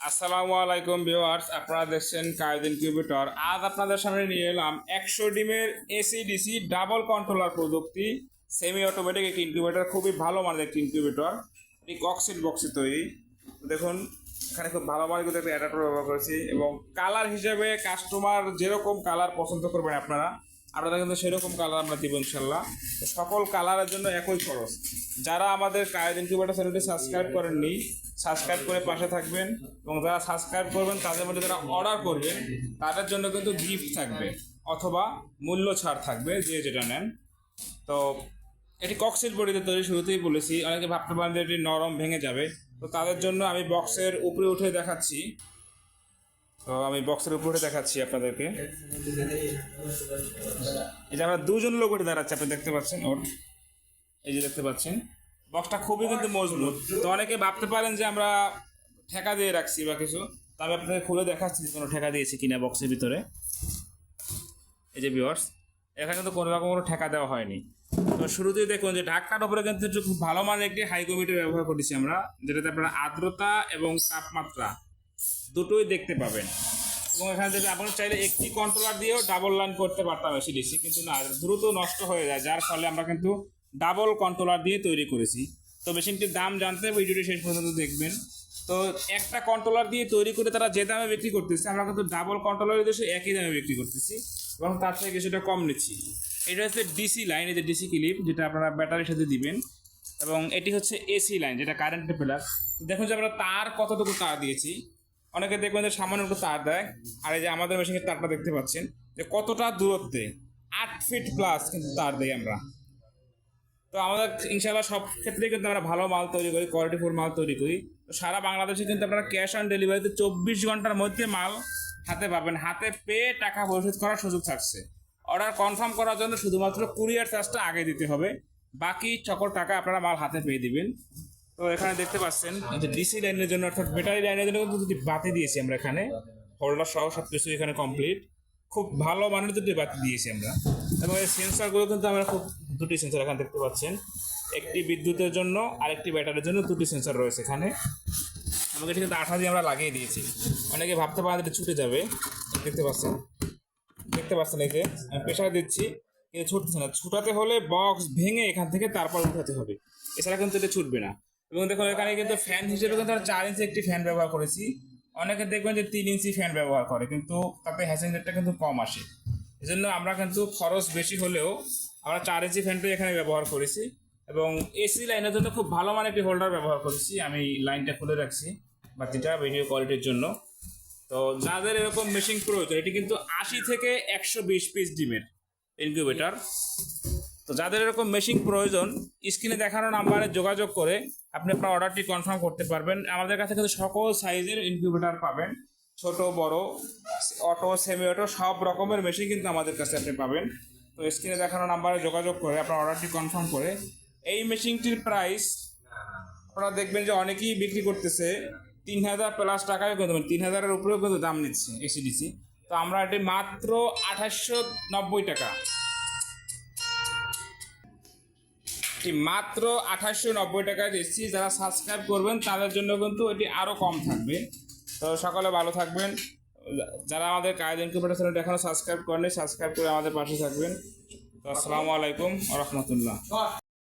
আসসালামু আলাইকুম ভিউয়ার্স, আপনারা দেখছেন কায়দিন কিউবিটর। আজ আপনাদের সামনে নিয়ে এলাম একশো ডিমের এসি ডিসি ডাবল কন্ট্রোলার প্রযুক্তি সেমি অটোমেটিক একটি ইনকিউবেটর খুবই ভালো মানের একটি ইনকিউবেটর এটি কক্সিট বক্সে তৈরি। দেখুন, এখানে খুব ভালো মানের একটা অ্যাডাপ্টার ব্যবহার করেছি এবং কালার হিসেবে কাস্টমার যেরকম কালার পছন্দ করবেন আপনারা আপনারা কিন্তু সেরকম কালার আমরা দিব ইনশাল্লাহ। সকল কালারের জন্য একই খরচ। যারা আমাদের কায়দ ইনকিউবেটর চ্যানেলটি সাবস্ক্রাইব করেননি সাবস্ক্রাইব করে পাশে থাকবেন এবং যারা সাবস্ক্রাইব করবেন, তাদের মধ্যে যারা অর্ডার করবেন, তাদের জন্য কিন্তু গিফট থাকবে অথবা মূল্য ছাড় থাকবে যে যেটা নেন। তো এটি কক্সিল বডিতে তৈরি শুরুতেই বলেছি, অনেকে ভাবতে পারেন যে এটি নরম ভেঙে যাবে। তো তাদের জন্য আমি বক্সের উপরে উঠে দেখাচ্ছি। তো আমি বক্সের উপরে দেখাচ্ছি আপনাদেরকে। এই যে আমরা দুজন লোক উঠে দাঁড়াচ্ছি, আপনি দেখতে পাচ্ছেন ওর। এই যে দেখতে পাচ্ছেন। বক্সটা খুবই কিন্তু মজবুত। তো অনেকে ভাবতে পারেন যে আমরা ঠেকা দিয়ে রাখছি বা কিছু। তো আমি আপনাদের খুলে দেখাচ্ছি যে কোনো ঠেকা দিয়েছি কিনা বক্সের ভিতরে। এই যে ভিওর্স এখানে কিন্তু কোনো রকম কোনো ঠেকা দেওয়া হয়নি। তো শুরুতেই দেখুন যে ঢাকনার উপরে কিন্তু খুব ভালো মানের একটি হাইকোমিটার ব্যবহার করেছি আমরা, যেটাতে আপনারা আর্দ্রতা এবং তাপমাত্রা দুটোই দেখতে পাবেন। এবং এখানে থেকে আপনারা চাইলে একটি কন্ট্রোলার দিয়েও ডাবল লাইন করতে পারতাম ডিসি কিন্তু না, দ্রুত নষ্ট হয়ে যায়। যার ফলে আমরা কিন্তু ডাবল কন্ট্রোলার দিয়ে তৈরি করেছি। তো মেশিনটির দাম জানতে ভিডিওটি শেষ পর্যন্ত দেখবেন। তো একটা কন্ট্রোলার দিয়ে তৈরি করে তারা যে দামে বিক্রি করতেছে, আমরা কিন্তু ডাবল কন্ট্রোলার দিয়ে একই দামে বিক্রি করতেছি এবং তার থেকে কিছুটা কম নিচ্ছি। এটা হচ্ছে ডিসি লাইন এই যে ডিসি ক্লিপ যেটা আপনারা ব্যাটারির সাথে দিবেন। এবং এটি হচ্ছে এসি লাইন যেটা কারেন্টের প্লাস দেখুন যে আমরা তার কতটুকু তার দিয়েছি। অনেকে দেখবেন যে সামান্য একটু তার দেয়, আর এই যে আমাদের মেশিনের তারটা দেখতে পাচ্ছেন, যে কতটা দূরত্বে, আট ফিট প্লাস কিন্তু তার দেই আমরা। তো আমাদের ইনশাল্লাহ সব ক্ষেত্রে কিন্তু আমরা ভালো মাল তৈরি করি কোয়ালিটিফুল মাল তৈরি করি। তো সারা বাংলাদেশে কিন্তু আপনারা ক্যাশ অন ডেলিভারিতে চব্বিশ ঘণ্টার মধ্যে মাল হাতে পাবেন। হাতে পেয়ে টাকা পরিশোধ করার সুযোগ থাকছে। অর্ডার কনফার্ম করার জন্য শুধুমাত্র কুরিয়ার চার্জটা আগে দিতে হবে। বাকি সকল টাকা আপনারা মাল হাতে পেয়ে দিবেন। তো এখানে দেখতে পাচ্ছেন যে ডিসি লাইনের জন্য অর্থাৎ ব্যাটারি লাইনের জন্য কিন্তু দুটি বাতি দিয়েছি আমরা এখানে। হোল্ডার সহ সব কিছু এখানে কমপ্লিট খুব ভালো মানের দুটি বাতি দিয়েছি আমরা। এবং এই সেন্সারগুলো কিন্তু আমরা খুব দুটি সেন্সার এখানে দেখতে পাচ্ছেন। একটি বিদ্যুতের জন্য আর একটি ব্যাটারির জন্য দুটি সেন্সার রয়েছে এখানে। এটি কিন্তু আঠা দিয়ে আমরা লাগিয়ে দিয়েছি। অনেকে ভাবতে পারেন এটা ছুটে যাবে। দেখতে পাচ্ছেন। দেখতে পাচ্ছেন এই যে আমি প্রেশার দিচ্ছি কিন্তু ছুটতেছে না। ছুটাতে হলে বক্স ভেঙে এখান থেকে তারপর উঠাতে হবে। এছাড়া কিন্তু এটা ছুটবে না। এবং দেখুন এখানে কিন্তু ফ্যান হিসেবে কিন্তু আমরা চার ইঞ্চি একটি ফ্যান ব্যবহার করেছি। অনেকে দেখবেন যে তিন ইঞ্চি ফ্যান ব্যবহার করে, কিন্তু তাতে হ্যাসেন রেটটা কিন্তু কম আসে। এজন্য আমরা কিন্তু খরচ বেশি হলেও আমরা চার ইঞ্চি ফ্যানটাই এখানে ব্যবহার করেছি। এবং এসি লাইনের জন্য খুব ভালো মানের একটি হোল্ডার ব্যবহার করেছি। আমি লাইনটা খুলে রাখছি বাতিটা ভিডিও কোয়ালিটির জন্য। তো যাদের এরকম মেশিন প্রয়োজন, এটি কিন্তু আশি থেকে একশো বিশ পিস ডিমের ইনকিউবেটর তো যাদের এরকম মেশিন প্রয়োজন স্ক্রিনে দেখানো নাম্বারে যোগাযোগ করে আপনি আপনার অর্ডারটি কনফার্ম করতে পারবেন। আমাদের কাছে কিন্তু সকল সাইজের ইনকিউবেটর পাবেন। ছোট, বড় অটো সেমি অটো সব রকমের মেশিন কিন্তু আমাদের কাছে আপনি পাবেন। তো স্ক্রিনে দেখানো নাম্বারে যোগাযোগ করে আপনার অর্ডারটি কনফার্ম করে। এই মেশিনটির প্রাইস আপনারা দেখবেন যে অনেকেই বিক্রি করতেছে তিন হাজার প্লাস টাকায় কিন্তু তিন হাজারের উপরেও কিন্তু দাম নিচ্ছে এসিডিসি তো আমরা এটি মাত্র আঠাশশো নব্বই টাকা। এটি মাত্র আঠাশশো নব্বই টাকায় দিচ্ছি যারা সাবস্ক্রাইব করবেন, তাদের জন্য কিন্তু এটি আরও কম থাকবে। তো সকলে ভালো থাকবেন। যারা আমাদের কায়দ ইনকিউবেটার চ্যানেলটা এখনও সাবস্ক্রাইব করেনি সাবস্ক্রাইব করে আমাদের পাশে থাকবেন। তো আসসালামু আলাইকুম রহমতুল্লাহ।